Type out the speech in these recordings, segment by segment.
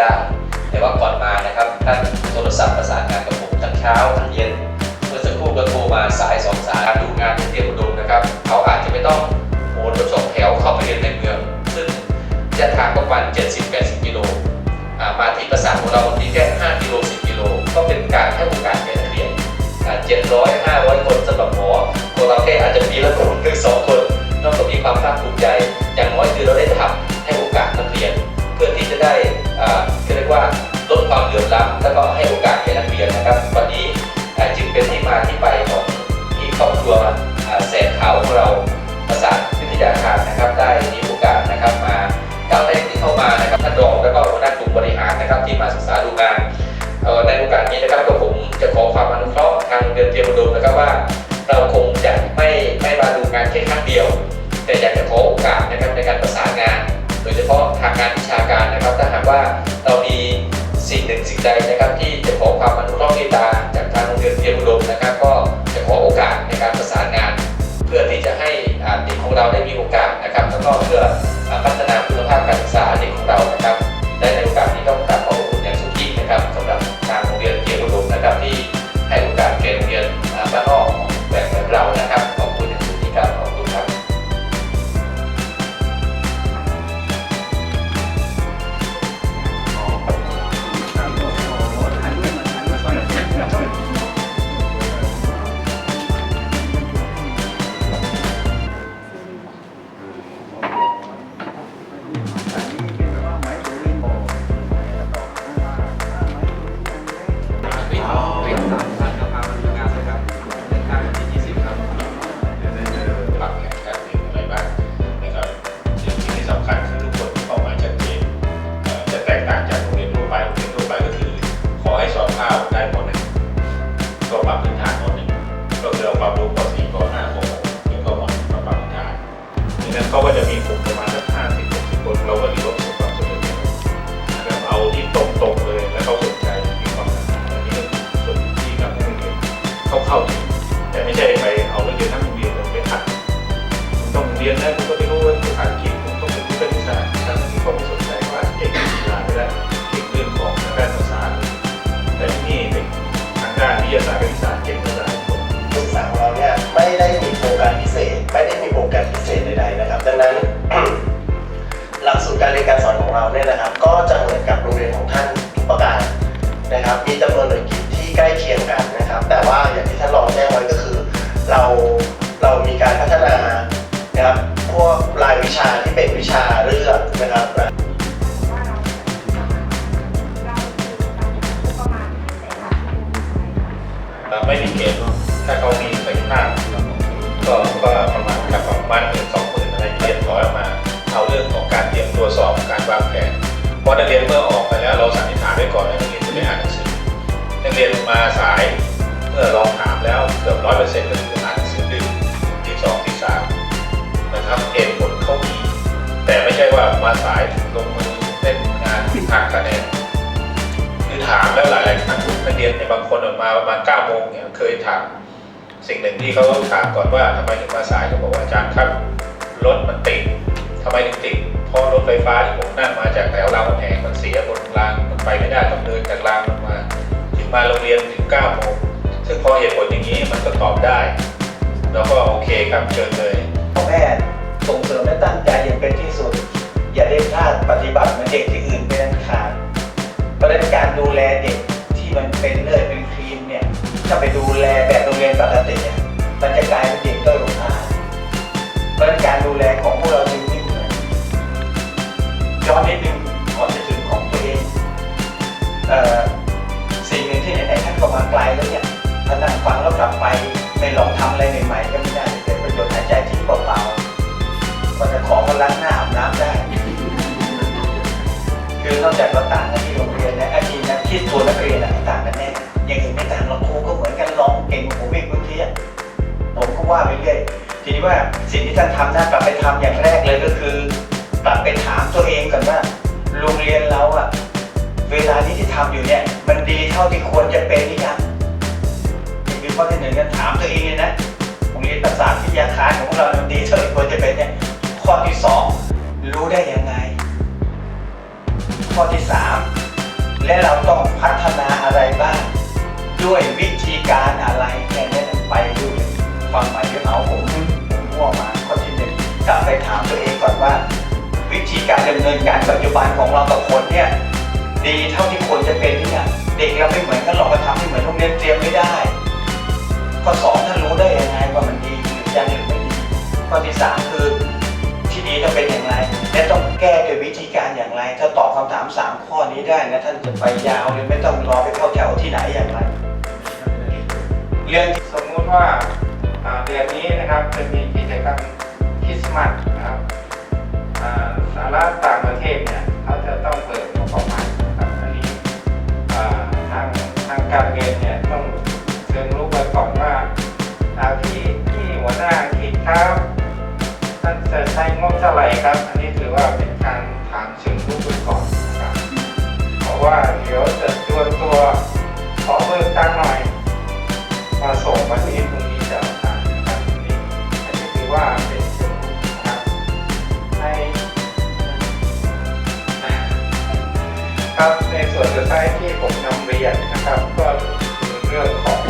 ได้ แต่ว่าก่อนมานะครับท่านโทรศัพท์ประสานงานกับผมทั้งเช้าทั้งเย็นเมื่อสักครู่ก็โทรมาสายสองสายดูงานที่เตรียมอุดมนะครับ เขาอาจจะไม่ต้องโหนรถสองแถวเข้าไปเรียนในเมือง ซึ่งระยะทางประมาณ 70-80 กิโลมาที่ประสานของเราวันนี้แค่ 5 กิโล 10 กิโล ก็เป็นการให้โอกาสแก่นักเรียนอ่า700 500คนสำหรับหมอตัวเราแค่อาจจะปีละคนหรือสองคนเราก็มีความภาคภูมิใจ อย่างน้อยคือเราได้ทำให้โอกาสนักเรียน เพื่อที่จะได้ ว่าลดความเหลื่อมล้ำแล้วก็ให้โอกาสแก่นักเรียนนะครับ วันนี้จึงเป็นที่มาที่ไปของที่ครอบครัวแสนขาวของเราประสานวิทยาคารนะครับได้ ใดนะครับที่จะขอความอนุเคราะห์เมตตาจากทางโรงเรียนเตรียมอุดมนะครับ ก็จะขอโอกาสในการประสานงาน เพื่อที่จะให้เด็กของเราได้มีโอกาสนะครับแล้วก็เพื่อพัฒนา นั้น หลักสูตรการเรียนการสอนของเราเนี่ยนะครับ ก็จะเหมือนกับโรงเรียนของท่านทุกประการนะครับ มีจำนวนหน่วยกิจที่ใกล้เคียงกันนะครับ แต่ว่าอย่างที่ท่านรองแจ้งไว้ก็คือ เราเรามีการพัฒนานะครับพวกรายวิชา อยออกมา เอาเรื่องของการเตรียมตัวสอบการวางแผนเพราะนักเรียนเมื่อออกไปแล้วเราสันนิษฐานไว้ก่อนว่านักเรียนจะไม่อ่านหนังสือนักเรียนมาสายเมื่อลองถามแล้วเกือบร้อยเปอร์เซ็นต์ก็คืออ่านหนังสือดึกที่สองที่สามนะครับเหตุผลเขามีแต่ไม่ใช่ว่ามาสายลงมือเล่นงานหักคะแนนคือถามแล้วหลายๆครั้งนักเรียนเนี่ยบางคนออกมาประมาณ9โมงเนี่ยเคยถามสิ่งหนึ่งที่เขาถามก่อนว่าทำไมถึงมาสายเขาบอกว่าอาจารย์ครับ รถมันติดทำไมถึงติดเพราะรถไฟฟ้าที่ผมนั่งมาจากแถวรามคำแหงมันเสียบนรางมันไปไม่ได้ต้องเดินจากรางลงมา ถึงมาโรงเรียนถึง9โมงซึ่งพอเหตุผลอย่างนี้มันก็ตอบได้ แล้วก็โอเคครับเชิญเลยพ่อแม่ส่งเสริมและตั้งใจอย่างเป็นที่สุด อย่าได้พลาดปฏิบัติเหมือนเด็กที่อื่นเป็นอันขาดเพราะฉะนั้นการดูแลเด็กที่มันเป็นเลือดเป็นครีมเนี่ยถ้าไปดูแลแบบโรงเรียนปกติเนี่ยมันจะกลายเป็นเด็กด้อยโอกาส เพราะฉะนั้นการดูแลของพวกเรา การดำเนินการปัจจุบันของเรากับคนเนี่ยดีเท่าที่ควรจะเป็นหรือยังเด็กเราไม่เหมือนกันหรอกมาทำให้เหมือนโรงเรียนเตรียมไม่ได้ข้อสองท่านรู้ได้ยังไงว่ามันดีหรือยังหรือไม่ดีข้อที่สามคือที่ดีต้องเป็นอย่างไร และต้องแก้ด้วยวิธีการอย่างไร ถ้าตอบคำถามสามข้อนี้ได้นะท่านจะไปยาวเลยไม่ต้องรอไปเข้าแถวที่ไหนอย่างไร เรื่องสมมุติว่าเดือนนี้นะครับจะมีกิจกรรมคริสต์มาสนะครับาสาระต่างประเทศเนี่ยเขาจะต้องเปิดงบประมาณนะครับอันนี้ทางทางการเงินเนี่ยต้องเชิงรู้ไว้ก่อนว่าอ่าที่ที่หัวหน้าคิดครับท่านจะใช้งบเท่าไหร่ครับ อันนี้ถือว่าเป็น สุดท้ายที่ผมนำเรียนนะครับ ก็คือเรื่องของ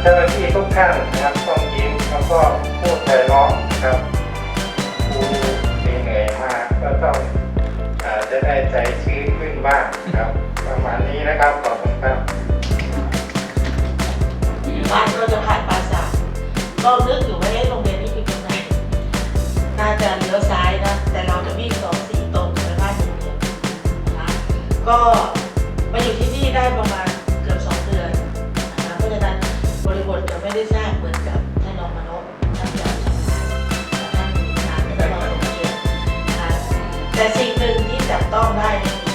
เจ้าหน้าที่ทุกท่านนะครับต้องยิ้มแล้วก็พูดไพเราะนะครับครูเหนื่อยมาก็ต้องอจะได้ใจชื้นขึ้นบ้างครับ ประมาณนี้นะครับขอบคุณครับบ้านก็จะผ่านปราสาทก็นึกอยู่ว่าเอ๊ะโรงเรียนนี้อยู่ตรงไหนน่าจะเลี้ยวซ้ายนะแต่เราจะวิ่ง ก็มาอยู่ที่นี่ได้ประมาณเกือบสองเดือนนะคะเพราะฉะนั้นบริบทจะไม่ได้ทรกเหมือนกับท่านรองมานพท่านจะทำนานและท่านมีงานในรอบโรงเรียนนะคะแต่สิ่งหนึ่งที่จับต้องได้ในนี้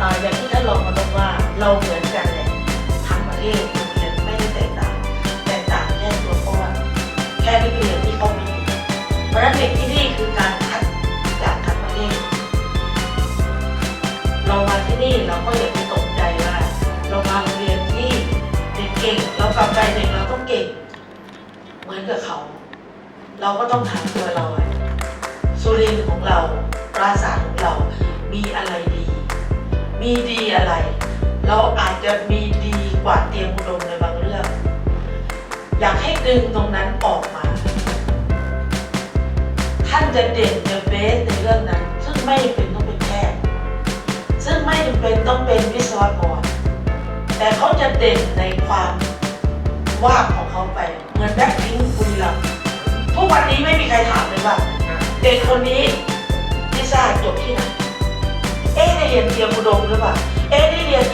อาอย่างที่ท่านรองมานพว่าเราเหมือนกันแหละทั้งประเทศ เราก็อย่าไปตกใจว่าเรามาโรงเรียนที่เด็กเก่ง เรากลับใจเด็กเราต้องเก่ง เหมือนกับเขา เราก็ต้องถามตัวเราสุรินของเราปราสาทของเรา มีอะไรดี มีดีอะไร เราอาจจะมีดีกว่าเตรียมอุดมในบางเรื่อง อยากให้ดึงตรงนั้นออกมา ท่านจะเด่นจะเบสในเรื่องนั้น ซึ่งไม่เป็น จำเป็นต้องเป็นวิศวกร แต่เขาจะเด่นในความวาบของเขาไป เหมือนแบ็คพิงค์บุรีรัมทุกวันนี้ไม่มีใครถามเลยว่า เด็กคนนี้ลิซ่าจบที่ไหน เอ๊ะได้เรียนเตรียมอุดมหรือเปล่า เอ๊ะได้เรียน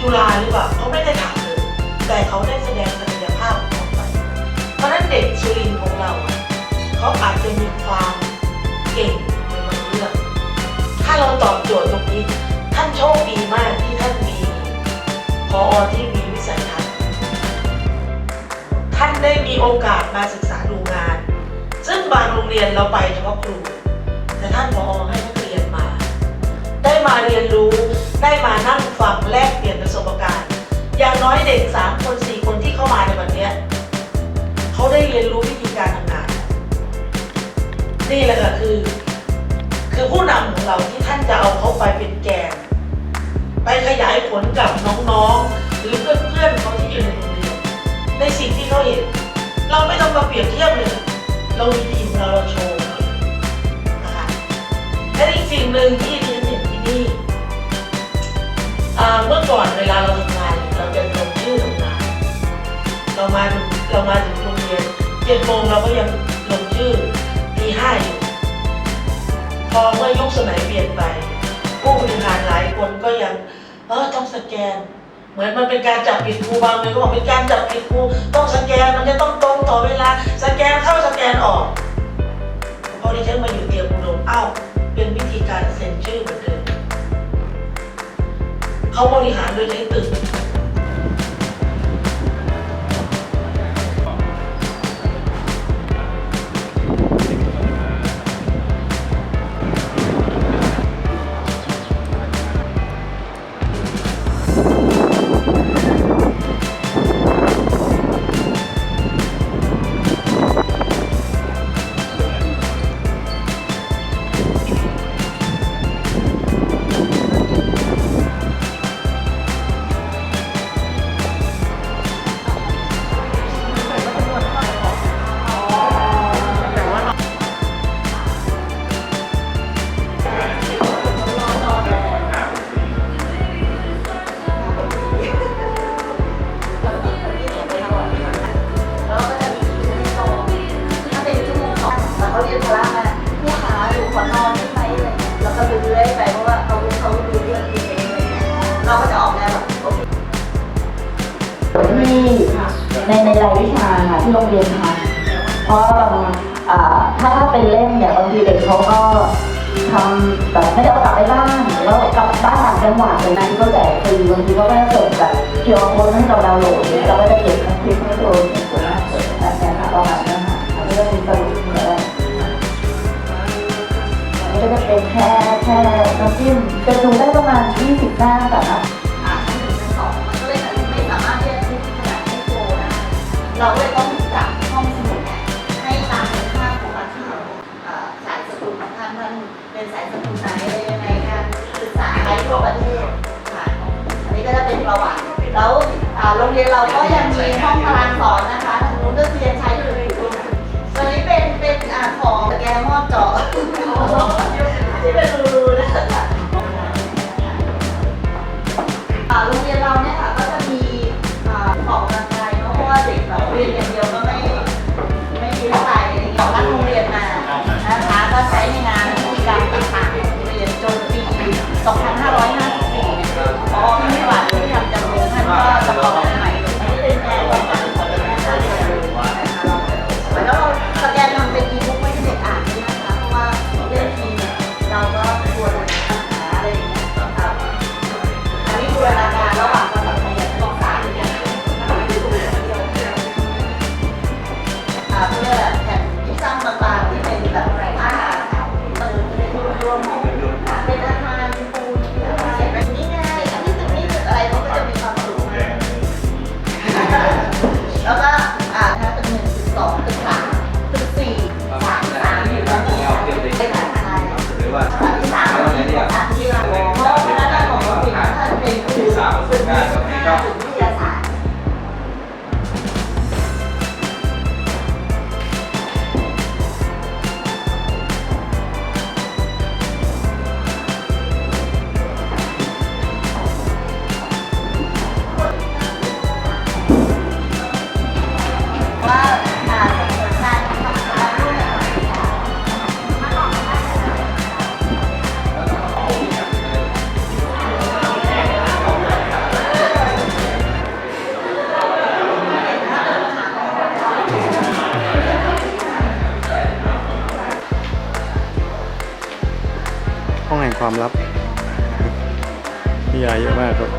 จุฬาหรือเปล่าเขาไม่ได้ถามเลย แต่เขาได้แสดงศักยภาพของเขาไป เพราะนั้นเด็กสุรินทร์ของเราอะเขาอาจจะมีความเก่งในบางเรื่อง ถ้าเราตอบโจทย์ตรงนี้ ท่านโชคดีมากที่ท่านมีพอที่มีวิสัยทัศน์ท่านได้มีโอกาสมาศึกษาดูงาน ซึ่งบางโรงเรียนเราไปเฉพาะครู แต่ท่านพอให้นักเรียนมา ได้มาเรียนรู้ได้มานั่งฟังแลกเปลี่ยนประสบการณ์ อย่างน้อยเด็กสามคนสี่คนที่เข้ามาในวันนี้เขาได้เรียนรู้วิธีการทำงาน นี่แหละค่ะคือ คือผู้นำของเราที่ท่านจะเอาเขาไปเป็นแกน ไปขยายผลกับน้องๆ หรือเพื่อนๆเขาที่อยู่ในโรงเรียนในสิ่งที่เขาเห็น เราไม่ต้องมาเปรียบเทียบเลยเรามีทีมเราเราโชว์นะคะและอีกสิ่งหนึ่งที่ดิฉันเห็นที่นี่อ่าเมื่อก่อนเวลาเราทำงานเนี่ยเราจะลงชื่อทำงานเรามาถึงเรามาถึงโรงเรียนเจ็ดโมงเราก็ยังลงชื่อตีห้าอยู่พอเมื่อยุคสมัยเปลี่ยนไปผู้บริหารหลายคนก็ยัง เออต้องสแกน เหมือนมันเป็นการจับผิดครูบางเลยก็บอกเป็นการจับผิดครูต้องสแกนมันจะต้องตรงต่อเวลา สแกนเข้าสแกนออกพอดิฉันมาอยู่เตรียมอุดมอ้าวเป็นวิธีการเซ็นชื่อเหมือนเดิมเขาบริหารโดยใช้ตึก ที่ในในรายวิชาค่ะที่โรงเรียนค่ะ เพราะบางอ่าถ้าถ้าเป็นเล่มเนี่ยบางทีเด็กเขาก็ทำแบบไม่ได้เอากลับไปบ้านแล้วกลับบ้านต่างจังหวัดเลยนะที่เขาแจกฟรีบางทีเขาก็จะส่งแบบเคียวโค้ดให้เราดาวน์โหลดเราก็จะเก็บคลิปทั้ดนส่วนมากส่แบบนี้ค่ะประมาณนั้นค่ะอันนี้ก็มีสรุปอะไรอันก็จะเป็นแค่แค่น้ำจิ้มจะดูได้ประมาณ20หน้าค่ะ เราเลยต้องจับห้องสมุดเนี่ยให้ตามคุณค่าของอาคารอ่าสายสกุลของท่านท่านเป็นสายสกุลไหนอะไรยังไงการศึกษาไปทั่วประเทศค่ะอันนี้ก็จะเป็นประวัติแล้วอ่าโรงเรียนเราก็ยังมีห้องตารางสอนนะคะทางนู้นก็คือยังใช้อยู่ตัวนี้เป็นเป็นอ่าของแกนหม้อเจาะที่เป็นรูๆนะคะอ่าโรงเรียนเราเนี่ยค่ะ รียนอย่างเดียวก็ไม่ไม่มีเท่าไหร่อะไรอย่างเงี้ยรักโรงเรียนมานะคะก็ใช้ในงานกิจกรรมต่างๆของโรงเรียนจนปี 2554เนี่ยพอไม่หวาที่ทำจำเริญท่านก็จะบอก ครูฝึกงานฝึก นิยายเยอะมากครับ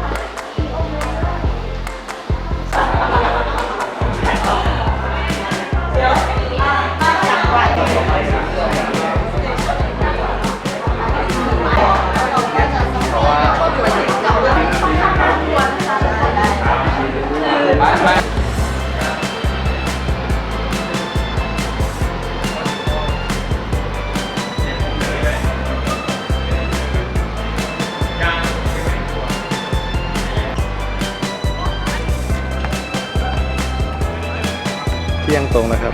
เที่ยงตรงนะครับ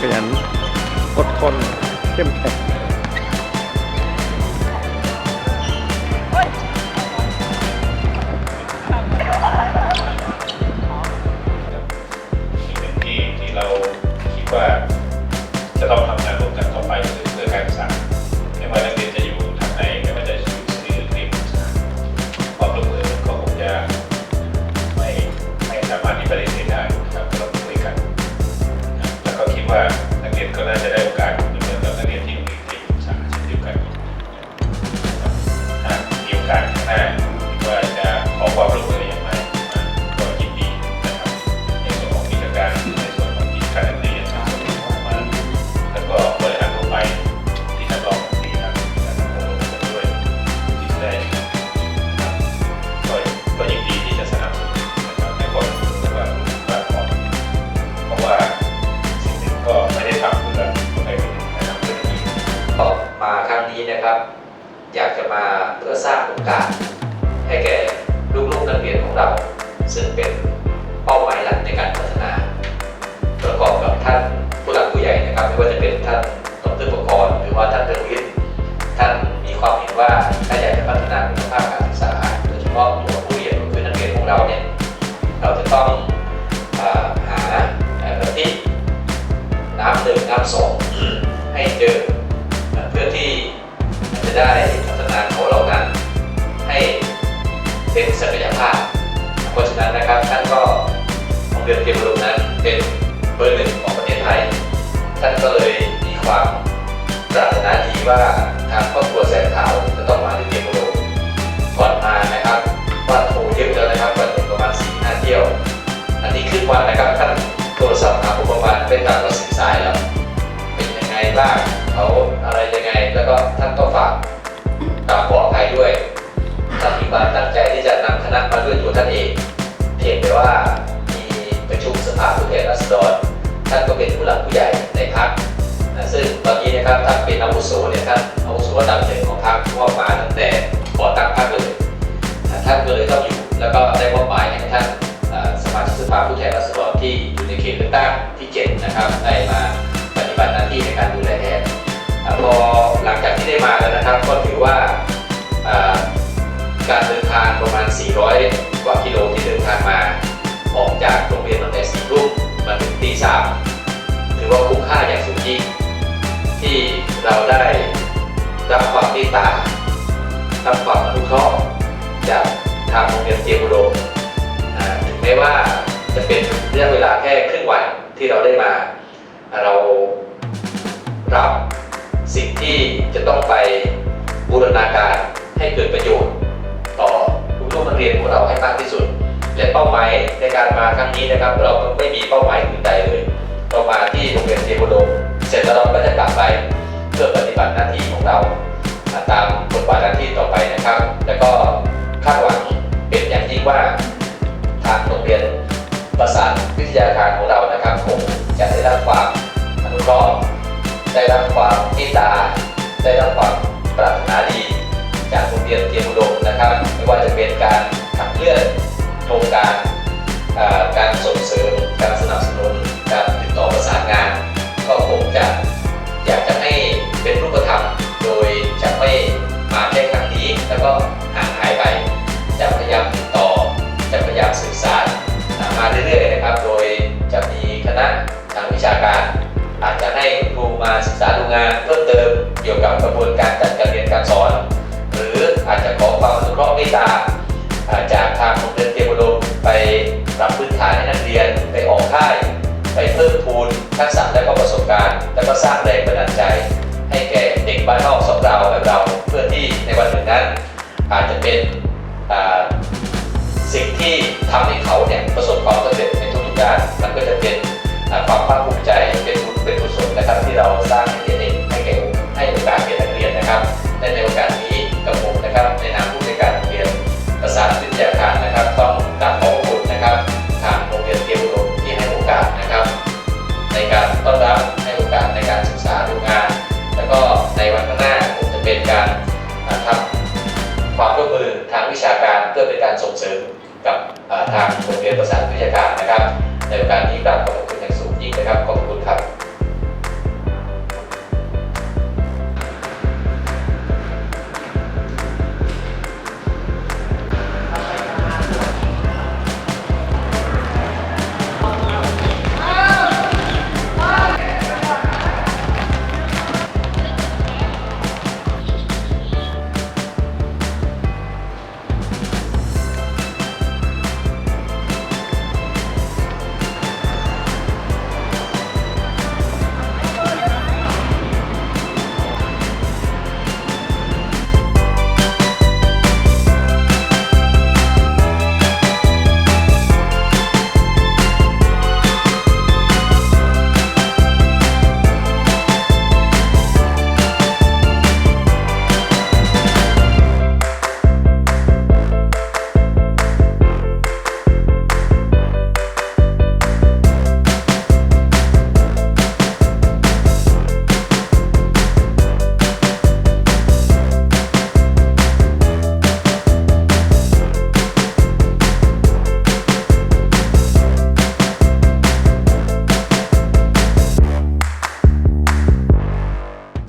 ขยันอดทนเข้มแข็ง รับความอนุเคราะห์จากทางโรงเรียนเตรียมอุดมอ่าถึงแม้ว่าจะเป็นระยะเวลาแค่ครึ่งวันที่เราได้มา เรารับสิ่งที่จะต้องไปบูรณาการให้เกิดประโยชน์ต่อลูกๆนักเรียนของเราให้มากที่สุด และเป้าหมายในการมาครั้งนี้นะครับ เราไม่มีเป้าหมายอื่นใดเลยเรามาที่โรงเรียนเทวดมเสร็จแล้วเราก็จะกลับไปเพื่อปฏิบัติหน้าที่ของเรา ตามบทบาทหน้าที่ต่อไปนะครับ แล้วก็คาดหวังเป็นอย่างยิ่งว่าทางโรงเรียนประสานวิทยาการของเรานะครับคงจะได้รับความอนุเคราะห์ได้รับความเมตตาได้รับความปรารถนาดี จากโรงเรียนเตรียมอุดมนะครับ ไม่ว่าจะเป็นการขับเคลื่อนโครงการการส่งเสริมการสนับสนุนการติดต่อประสานงาน ก็คงจะ อาจจะให้คุณครูมาศึกษาดูงานเพิ่มเติมเกี่ยวกับกระบวนการจัดการเรียนการสอน หรืออาจจะขอความอนุเคราะห์เมตตาจากทางโรงเรียนเตรียมอุดมไปปรับพื้นฐานให้นักเรียน กับทางโรงเรียนประสานวิทยาการนะครับ ในโอกาสนี้กราบขอบคุณอย่างสูงยิ่งนะครับขอบคุณครับ